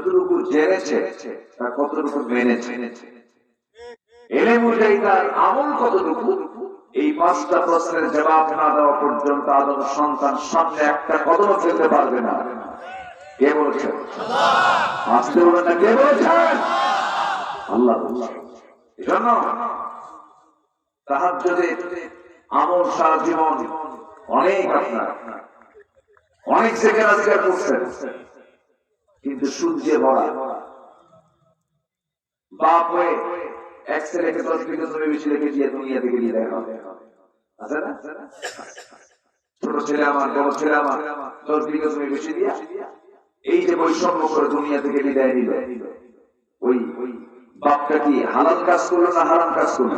যতটুকু জেনেছে তা কতটুকু মেনেছে? এলে অনুযায়ী তার আমল কতটুকু? এই পাঁচটা প্রশ্নের জবাব না দেওয়া পর্যন্ত আদম সন্তান সামনে একটা কদম ফেলতে পারবে না। কে বলেছেন আসতে বলেন না, কে বলেছেন আল্লাহ এজন্য তাহার যদি আমল সারা জীবন অনেক আপনার, অনেক সেকেন্ড আজকাল করছেন। কিন্তু সূর্যে ভরা। বাপ হয়ে এক ছেলেকে দশ জমি বেশি রেখে দিয়ে দুনিয়া থেকে দিয়ে দেখা আছে না? ছোট ছেলে আমার, বড় ছেলে আমার, দশ জমি বেশি দিয়া এই যে বৈষম্য করে দুনিয়া থেকে বিদায় নিল। ওই বাপটা কি হালাল কাজ করল না হারাম কাজ করল?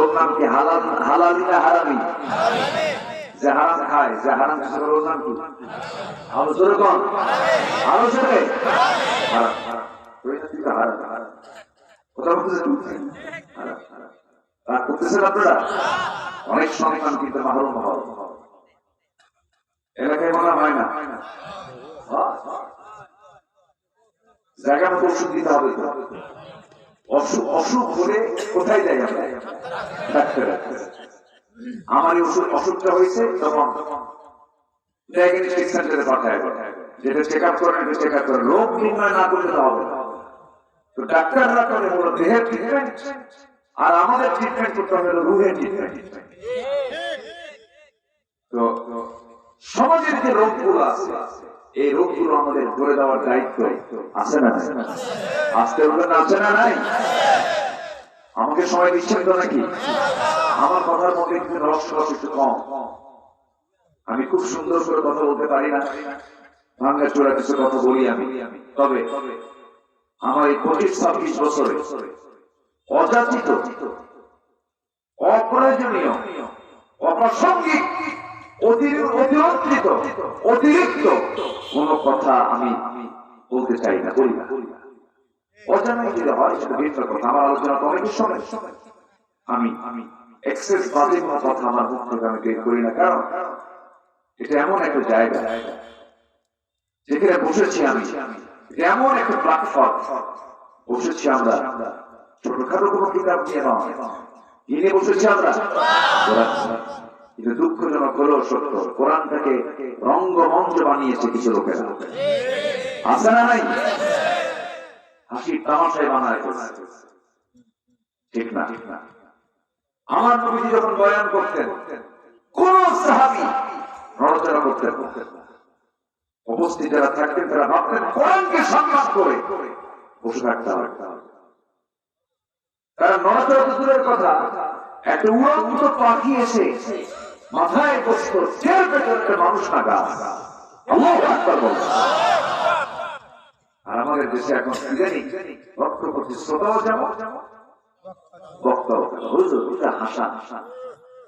ওর নাম কি হালাল, হালালি না হারামি? যে হারাম খায়, যে হারাম করে ওর নাম কি? আরও জোরে কন। আরও জোরে। অনেক সন্তান কিন্তু মাহরুম এলাকায় বলা হয় না। জায়গা মতো দিতে হবে। অসুখ অসুখ হলে কোথায় যাই আমরা? ডাক্তারের আমার ওষুধ অসুখটা হয়েছে তখন ডায়াগনস্টিক সেন্টারে পাঠায়। যেটা চেক আপ চেক আপ রোগ নির্ণয় না করলে হবে। তো ডাক্তাররা করে দেহের ট্রিটমেন্ট আর আমাদের ট্রিটমেন্ট করতে হবে ট্রিটমেন্ট তো সমাজের যে রোগগুলো আছে, এই রোগগুলো আমাদের ধরে দেওয়ার দায়িত্ব আছে না? আসতে বলেন, আছে না নাই? আমাকে সময় দিচ্ছেন তো নাকি? আমার কথার মধ্যে কিন্তু রস রস একটু কম। আমি খুব সুন্দর করে কথা বলতে পারি না। ভাঙ্গা চোরা কিছু কথা বলি আমি। তবে আমার এই পঁচিশ ছাব্বিশ বছরে অযাচিত, অপ্রয়োজনীয়, অপ্রাসঙ্গিক অতিরিক্ত কোন কথা আমি বলতে চাই না, বলি আমি আমি এক্সেস বাজে কোনো কথা আমার মুখ থেকে আমি বের করি না। কারণ এটা এমন একটা জায়গা। যেখানে বসেছি আমি। এমন একটা প্ল্যাটফর্ম বসেছি আমরা। ছোটখাটো কোনো কিতাব নিয়ে নয়। নিয়ে বসেছি আমরা। কিন্তু দুঃখজনক হলেও সত্য। রঙ্গমঞ্চ বানিয়েছে কিছু আছে না নাই? তামাশায় বানায় ঠিক না ঠিক না। আমার নবীজি যখন বয়ান করতেন, কোন সাহাবি নড়াচড়া করতেন না। উপস্থিত যারা থাকতেন তারা ভাবতেন কোরআনকে সম্মান করে। বসে থাকতে হবে। তারা নড়াচড়া দূরের কথা। একটা উড়ন্ত পাখি এসে মাথায় বসত একটা মানুষ না গাছ। আর আমাদের দেশে এখন শ্রোতাও যেমন এটা হাসা হাসা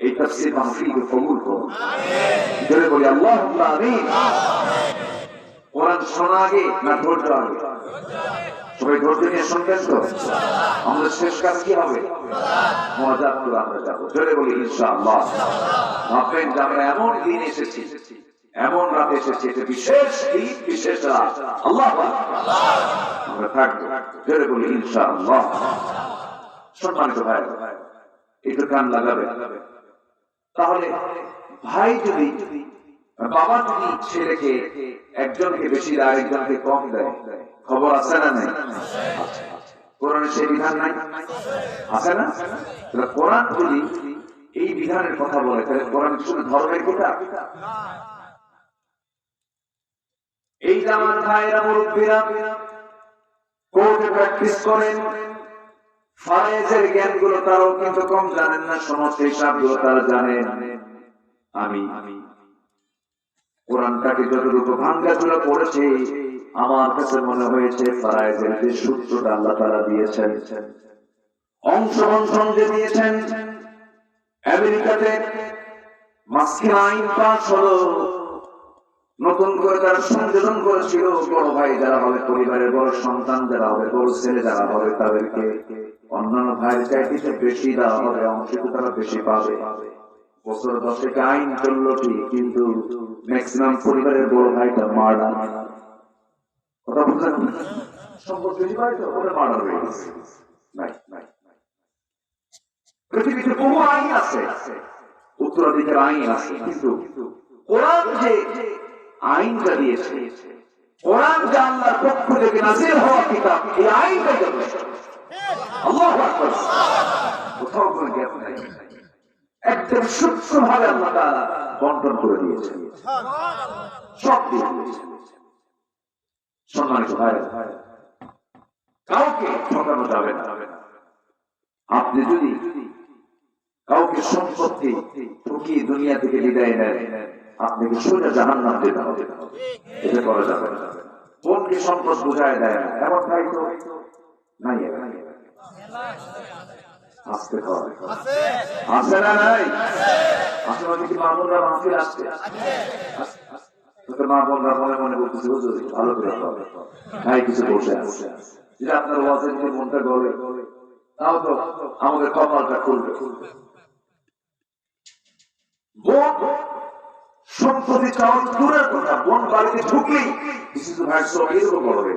এই তফসির মাহফিলকে কবুল করো জোরে বলি, আল্লাহ আমিন। কোরআন শোনা আগে না ধৈর্য আগে? সবাই ধৈর্য নিয়ে শুনবেন তো? আমাদের শেষ কাজ কি হবে? মজার করে আমরা যাব। জোরে বলি, ইনশাআল্লাহ। ভাববেন যে আমরা এমন দিন এসেছি, এমন রাত এসেছি এটা বিশেষ দিন, বিশেষ রাত। আল্লাহ আমরা থাকব। জোরে বলি, ইনশাআল্লাহ। সম্মানিত ভাই, একটু কান লাগাবে তাহলে ভাই যদি বাবা যদি ছেলেকে একজনকে বেশি দেয়, আরেকজনকে কম দেয়, খবর আছে না নাই? কোরআনে সেই বিধান নাই? আছে না? তাহলে কোরআন যদি এই বিধানের কথা বলে, তাহলে কোরআন শুধু ধর্মের কিতাব এই আমার ভাইরা মুরব্বীরা, কোর্টে প্র্যাকটিস করেন। ফারেজের জ্ঞানগুলো তারাও কিন্তু কম জানেন না সমস্ত হিসাবগুলো তারা জানেন আমি কোরআনটাকে যতটুকু ভাঙ্গা চুলা পড়েছে আমার কাছে মনে হয়েছে ফারাইজের যে সূত্রটা আল্লাহ তারা দিয়েছেন, অংশগ্রহণ যে দিয়েছেন, আমেরিকাতে মাস্কিন আইন পাস হলো, নতুন করে তারা সংযোজন করেছিল, বড় ভাই যারা হবে, পরিবারের বড় সন্তান যারা হবে, বড় ছেলে যারা হবে তাদেরকে। অন্যান্য ভাইয়ের চাইতে বেশি দেওয়া হবে অংশ তো তারা বেশি পাবে। বছর দশেক আইন চলল ঠিক কিন্তু ম্যাক্সিমাম পরিবারের বড় ভাইটা মারা কথা বুঝলেন? সম্পদ বেশি পাই তো ওরা মারা হয়ে গেছে। নাই নাই নাই। পৃথিবীতে বহু আইন আছে উত্তরাধিকার আইন আছে কিন্তু কোরআন যে আইনটা দিয়েছে কোরআন যে আল্লাহর পক্ষ থেকে নাজিল হওয়া কিতাব এই আইনটাই যথেষ্ট আল্লাহু কোথাও নাই একদম সূক্ষ্ম ভাবে আল্লাহ বন্টন করে সব সম্মানিত ভাই, কাউকে ঠকানো যাবে না। আপনি যদি কাউকে সম্পত্তি ঠকিয়ে দুনিয়া থেকে বিদায় নেন, আপনাকে সোজা জাহান নাম যেতে হবে। এটা করা যাবে না। কোনকে সম্পদ বোঝায় দেয় না। এমন ভাই তো নাই আসতে হবে। আছে না নাই? আমি কি মামুনরা মাহফিল আসছে। তোকে মা বোনরা মনে মনে বলতেছে, হুজুর ভালো করে হবে ভাই কিছু বসে আছে। যেটা আপনার ওয়াজের উপর মনটা গলে, তাও তো আমাদের কপালটা খুলবে। বোন সম্পত্তি চাওয়া দূরের কথা বোন বাড়িতে ঢুকলেই কিছু ভাই সব এরকম বড় হয়ে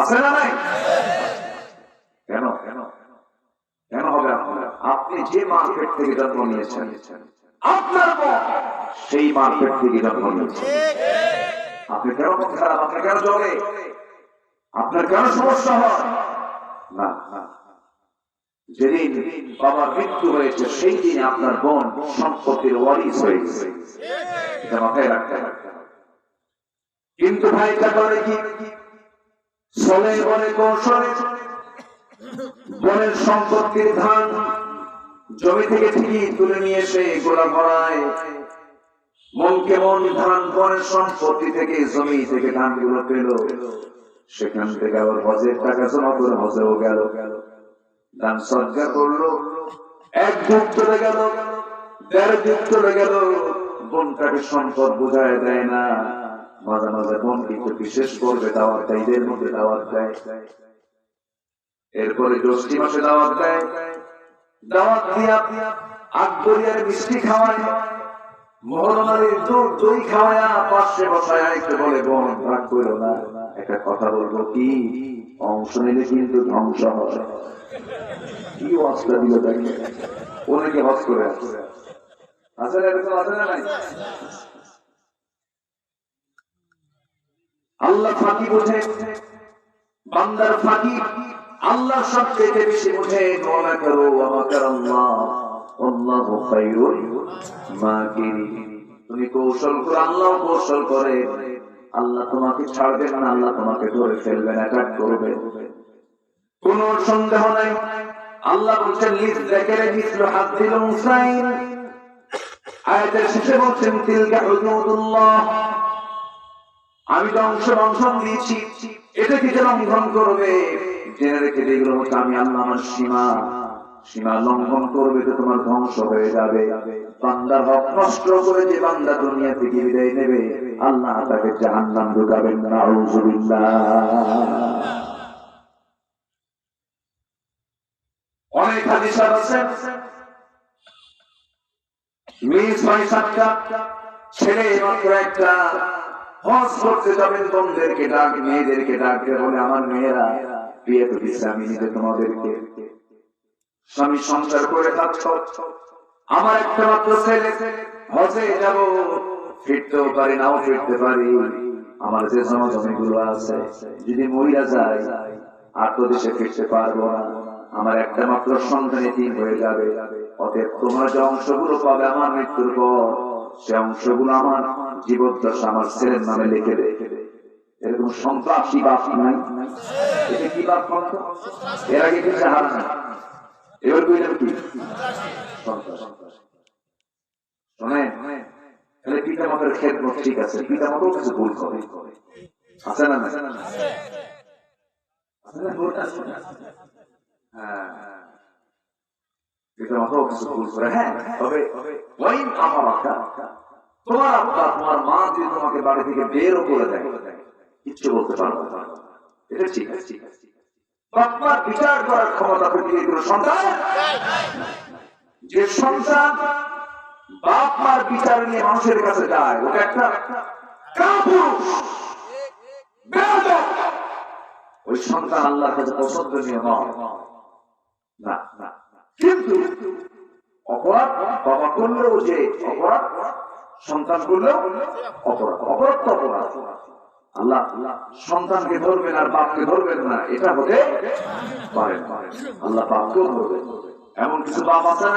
আছে না নাই কেন কেন কেন হবে আপনার আপনি যে মার্কেট থেকে জন্ম নিয়েছেন, আপনার সেই মার্কেট থেকে জন্ম নিয়েছেন আপনি কেন খারাপ আপনার কেন চলে আপনার কেন সমস্যা হয়? না যেদিন বাবার মৃত্যু হয়েছে, সেই আপনার বোন সম্পত্তির ওয়ারিস হয়েছে। এটা মাথায় রাখতে। কিন্তু করে কি? কৌশলে। বনের সম্পত্তির ধান জমি থেকে ঠিকই তুলে নিয়ে এসে গোলা ভরায়। মন কেমন ধান বনের সম্পত্তি থেকে, জমি থেকে ধানগুলো পেল। সেখান থেকে আবার হজের টাকা জমা করে হজেও গেল। সজ্জা করল। এক যুগ চলে গেল, দেড় যুগ চলে গেল। সম্পদ বোঝায় দেয় না। মাঝে মাঝে বোনকে একটু বিশেষ করবে, দাওয়াত দেয় ঈদের মধ্যে দাওয়াত দেয়। এরপরে জ্যৈষ্ঠী মাসে দাওয়াত দেয়। দাওয়াত দিয়া আকবরিয়ার মিষ্টি খাওয়ায় মহরমারের দুধ দই পাশে বসায় বলে, বোন ভাগ না, একটা কথা বলব কি? অংশ নিলে কিন্তু ধ্বংস কি অস্ত্র দিল অনেকে হজ করে আছে এরকম নাই? আল্লাহ ফাঁকি বোঝে, বান্দার ফাঁকি আল্লাহ সবচেয়ে বেশি বোঝে ওয়া করো আমাকার আল্লাহ। আল্লাহু তুমি কৌশল করে, আল্লাহ কৌশল করে। আল্লাহ তোমাকে ছাড়বেন না, আল্লাহ তোমাকে ধরে ফেলবেন অ্যাটাক করবে কোন সন্দেহ নাই। আল্লাহ বলছেন, লিজ জাকারে মিসলু হাদ্দিল উসাইন আয়াতের শেষে বলছেন, তিলকা হুদুদুল্লাহ আমি তো অংশ অংশ দিয়েছি এটা কি যে লঙ্ঘন করবে? জেনে রেখে দেখল হচ্ছে আমি আল্লাহ আমার সীমা। সীমা লঙ্ঘন করবে তো তোমার ধ্বংস হয়ে যাবে। বান্দার হক নষ্ট করে যে বান্দা দুনিয়া থেকে বিদায় নেবে। আল্লাহ তাকে জাহান্নাম ঢুকাবেন না অনেক হাদিস আছে। মেয়ে ছয় সাতটা। ছেলে মাত্র একটা হজ করতে যাবেন বোনদেরকে ডাক, মেয়েদেরকে ডাকতে বলে আমার মেয়েরা বিয়ে তো আমি নিজে তোমাদেরকে। স্বামী সংসার করে থাকছ আমার একটা মাত্র ছেলে, হজে যাব, ফিরতেও পারি, নাও ফিরতে পারি। আমার যে জমিগুলো আছে, যদি মহিলা যায়, আর তো দেশে ফিরতে পারব না। আমার একটা মাত্র সন্তানে তিন হয়ে যাবে। অতএব তোমার যে অংশগুলো পাবে আমার মৃত্যুর পর, সে অংশগুলো আমার জীবদ্দশা আমার ছেলের নামে লিখে দে। এরকম সন্ত্রাসী বাপ নাই? এটা কি বাপ বলতো? এর আগে কিছু হার না এবার কি শোনেন, তাহলে পিতা মাতার ক্ষেত্র ঠিক আছে পিতা মাতাও কিছু ভুল করে। আছে না? হ্যাঁ। তোমার আব্বা, তোমার মা যদি তোমাকে বাড়ি থেকে বেরও করে দেয়, কিচ্ছু বলতে পারবে এটা ঠিক আছে। বিচার করার ক্ষমতা সন্তান যে সন্তান বিচার নিয়ে মানুষের কাছে যায় ওটা একটা ওই সন্তান আল্লাহর কাছে নয়। না না কিন্তু অপরাধ বাবা করলেও যে অপরাধ সন্তান করল অপরাধ অপরাধ তো অপরাধ আল্লাহ সন্তানকে ধরবেন আর বাপকে ধরবেন না, এটা হতে পারে না। আল্লাহ বাপকেও ধরবেন এমন কিছু বাপ আছে না